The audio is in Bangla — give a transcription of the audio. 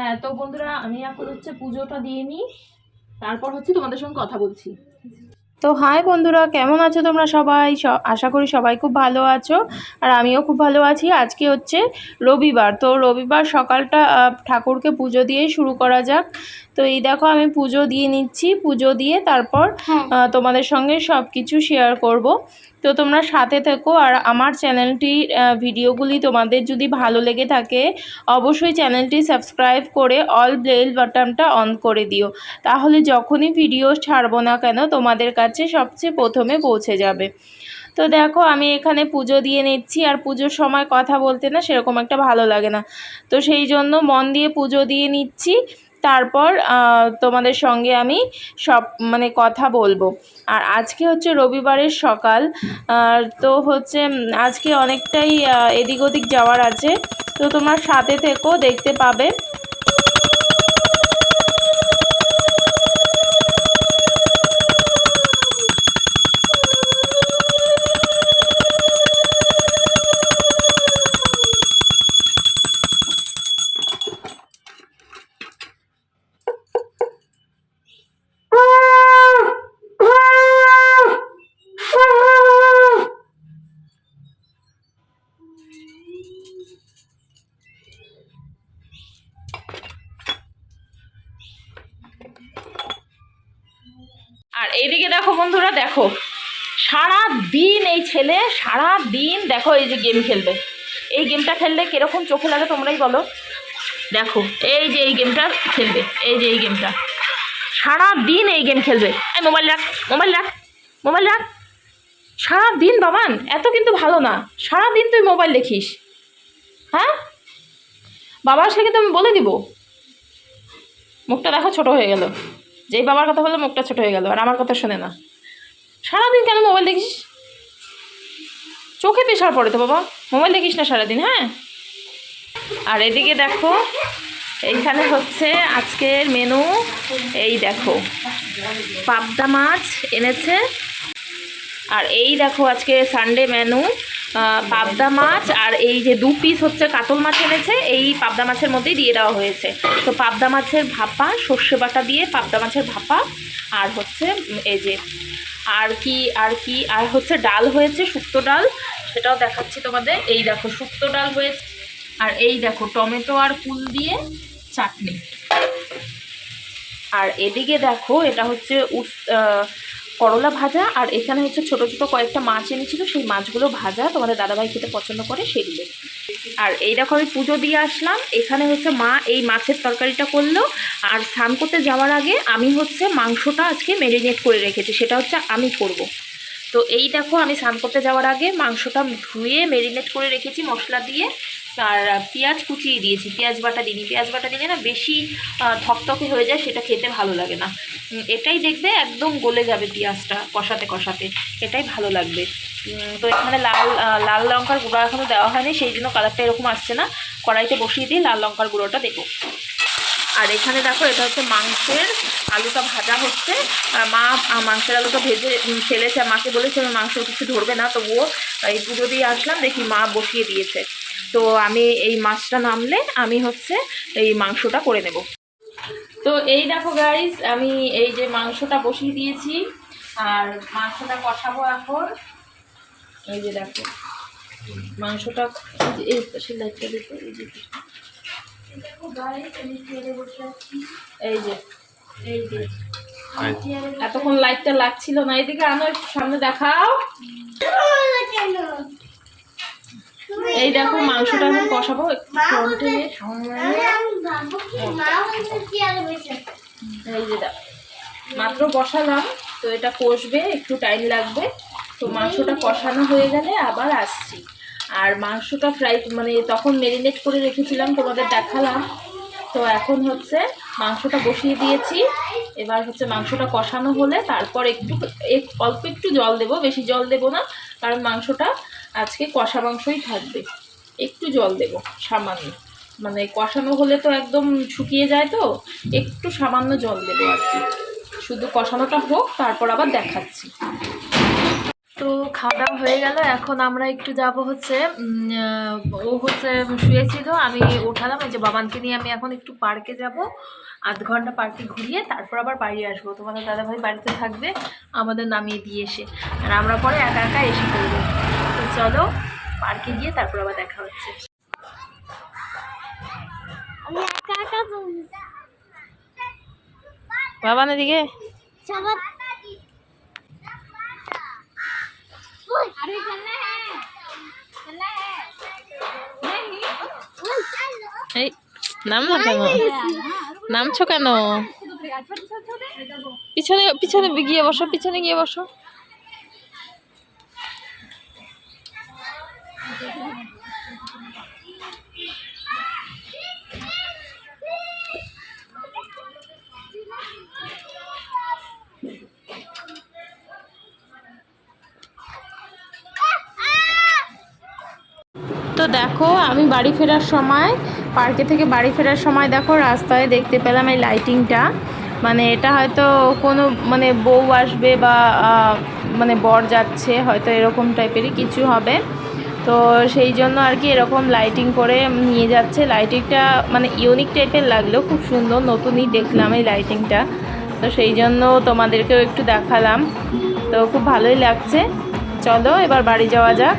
হ্যাঁ তো বন্ধুরা, আমি এখন হচ্ছে পুজোটা দিয়ে নিই। তারপর হচ্ছে তোমাদের সঙ্গে কথা বলছি। তো হাই বন্ধুরা, কেমন আছো তোমরা সবাই? আশা করি সবাই খুব ভালো আছো। আর আমিও খুব ভালো আছি। আজকে হচ্ছে রবিবার। তো রবিবার সকালটা ঠাকুরকে পুজো দিয়েই শুরু করা যাক। তো এই দেখো আমি পুজো দিয়ে নিচ্ছি পুজো দিয়ে তারপর তোমাদের সঙ্গে সব কিছু শেয়ার করব। তো তোমরা সাথে থেকো আর আমার চ্যানেলটির ভিডিওগুলি তোমাদের যদি ভালো লেগে থাকে অবশ্যই চ্যানেলটি সাবস্ক্রাইব করে অল বেল বাটনটা অন করে দিও। তাহলে যখনই ভিডিও ছাড়বো না কেন তোমাদের কাছে সবচেয়ে প্রথমে পৌঁছে যাবে। তো দেখো আমি এখানে পুজো দিয়ে নিচ্ছি আর পুজোর সময় কথা বলতে না সেরকম একটা ভালো লাগে না। তো সেই জন্য মন দিয়ে পুজো দিয়ে নিচ্ছি। তারপর তোমাদের সঙ্গে আমি সব মানে কথা বলব। আর আজকে হচ্ছে রবিবারের সকাল আর তো হচ্ছে আজকে অনেকটাই এদিক ওদিক যাওয়ার আছে। তো তোমার সাথে থেকেও দেখতে পাবে। আর এইদিকে দেখো বন্ধুরা, দেখো। সারা দিন এই ছেলে সারা দিন দেখো এই যে গেম খেলবে। এই গেমটা খেললে কীরকম চোখে লাগে তোমরাই বলো? দেখো, এই যে এই গেমটা খেলবে, এই যে এই গেমটা সারা দিন এই গেম খেলবে। এই মোবাইল রাখ মোবাইল রাখ মোবাইল রাখ। সারা দিন বাবান, এত কিন্তু ভালো না। সারা দিন তুই মোবাইল দেখিস। হ্যাঁ? বাবা আসলে কিন্তু আমি বলে দিব। মুখটা দেখো, ছোট হয়ে গেল। যেই বাবার কথা বলল মুখটা ছোট হয়ে গেল, আর আমার কথা শোনে না। সারাদিন কেন মোবাইল দেখিস? চোখে প্রেশার পড়ে তো বাবা। মোবাইল দেখিস না সারাদিন হ্যাঁ? আর এদিকে দেখো, এইখানে হচ্ছে আজকের মেনু, এই দেখো, পাবদা মাছ এনেছে। আর এই দেখো আজকে সানডে মেনু পাবদা মাছ আর এই যে দু পিস হচ্ছে কাতল মাছ এনেছে, এই পাবদা মাছের মধ্যেই দিয়ে দেওয়া হয়েছে। তো পাবদা মাছের ভাপা, সর্ষে বাটা দিয়ে পাবদা মাছের ভাপা, আর হচ্ছে এই যে আর কি আর কি, আর হচ্ছে ডাল হয়েছে, শুক্তো ডাল। সেটাও দেখাচ্ছি তোমাদের। এই দেখো, শুক্তো ডাল হয়েছে। আর এই দেখো, টমেটো আর কুল দিয়ে চাটনি। আর এদিকে দেখো, এটা হচ্ছে করলা ভাজা আর এখানে হচ্ছে ছোট ছোট কয়েকটা মাছ এনেছিল, সেই মাছগুলো ভাজা, তোমাদের দাদাভাই খেতে পছন্দ করে সেগুলো আর এই দেখো আমি পুজো দিয়ে আসলাম, এখানে হচ্ছে মা এই মাছের তরকারিটা করল, আর স্নান করতে যাওয়ার আগে আমি হচ্ছে মাংসটা আজকে ম্যারিনেট করে রেখেছি, সেটা হচ্ছে আমি করব। তো এই দেখো, আমি স্নান করতে যাওয়ার আগে মাংসটা ধুয়ে ম্যারিনেট করে রেখেছি মশলা দিয়ে আর পেঁয়াজ কুচিয়ে দিয়েছি। পেঁয়াজ বাটা দিইনি। পেঁয়াজ বাটা দিলে না বেশি থকথকে হয়ে যায়, সেটা খেতে ভালো লাগে না। এটাই দেখবে একদম গলে যাবে পেঁয়াজটা কষাতে কষাতে। এটাই ভালো লাগবে। তো এখানে লাল লাল লঙ্কার গুঁড়ো এখনও দেওয়া হয়নি, সেই জন্য কালারটা এরকম আসছে না। কড়াইতে বসিয়ে দিয়ে লাল লঙ্কার গুঁড়োটা দেবো। আর এখানে দেখো, এটা হচ্ছে মাংসের আলুটা ভাজা হচ্ছে। মা মাংসের আলুটা ভেজে ফেলেছে। মাকে বলেছে, আমি মাংস কিছু ধরবে না। তবুও এই পুজো দিয়ে আসলাম, দেখি মা বসিয়ে দিয়েছে। তো আমি এই মাছটা নামলে আমি হচ্ছে এই মাংসটা করে নেব। তো এই দেখো গাইস আমি এই যে মাংসটা বসিয়ে দিয়েছি আর মাংসটা কষাবো এখন। এই যে দেখো মাংসটা এই পাশে লাইটটা দেখো এই যে। এই যে এই যে। এতক্ষণ লাইটটা লাগছিল না এদিকে আনো একটু সামনে দেখাও। এই দেখো মাংসটা এখন কষাবো একটু ফ্রন্টে সামনে এই যে দেখো মাত্র বসালাম তো এটা কষবে একটু টাইম লাগবে। তো মাংসটা কষানো হয়ে গেলে আবার আসছি। আর মাংসটা ফ্রাই মানে তখন মেরিনেট করে রেখেছিলাম তোমাদের দেখালাম। তো এখন হচ্ছে মাংসটা বসিয়ে দিয়েছি। এবার হচ্ছে মাংসটা কষানো হলে তারপর একটু অল্প একটু জল দেবো বেশি জল দেবো না কারণ মাংসটা আজকে কষা মাংসই থাকবে। একটু জল দেবো, সামান্য। মানে কষানো হলে তো একদম শুকিয়ে যায় তো, একটু সামান্য জল দেবো আর কি। শুধু কষানোটা হোক, তারপর আবার দেখাচ্ছি। তো খাওয়া দাওয়া হয়ে গেল, এখন আমরা একটু যাব হচ্ছে ও হচ্ছে শুয়েছিল, আমি উঠালাম, এই যে বাবানকে নিয়ে আমি এখন একটু পার্কে যাব। আধ ঘণ্টা পার্কে ঘুরিয়ে তারপর আবার বাড়ি আসব। তোমাদের দাদাভাই বাড়িতে থাকবে, আমাদের নামিয়ে দিয়ে এসে। আর আমরা পরে একা একা এসে করব চলো, পার্কে গিয়ে তারপর আবার দেখা হচ্ছে। বাবা না দিকে? নাম না নামছো কেন? পিছনে পিছনে গিয়ে বসো, পিছনে গিয়ে বসো। তো দেখো, আমি বাড়ি ফেরার সময়, পার্কে থেকে বাড়ি ফেরার সময় দেখো, রাস্তায় দেখতে পেলাম এই লাইটিংটা মানে এটা হয়তো কোনো মানে বউ আসবে বা মানে বর যাচ্ছে, হয়তো এরকম টাইপেরই কিছু হবে। তো সেই জন্য আর কি এরকম লাইটিং করে নিয়ে যাচ্ছে। লাইটিংটা মানে ইউনিক টাইপের লাগলেও খুব সুন্দর, নতুনই দেখলাম এই লাইটিংটা তো সেই জন্য তোমাদেরকেও একটু দেখালাম। তো খুব ভালোই লাগছে। চলো, এবার বাড়ি যাওয়া যাক।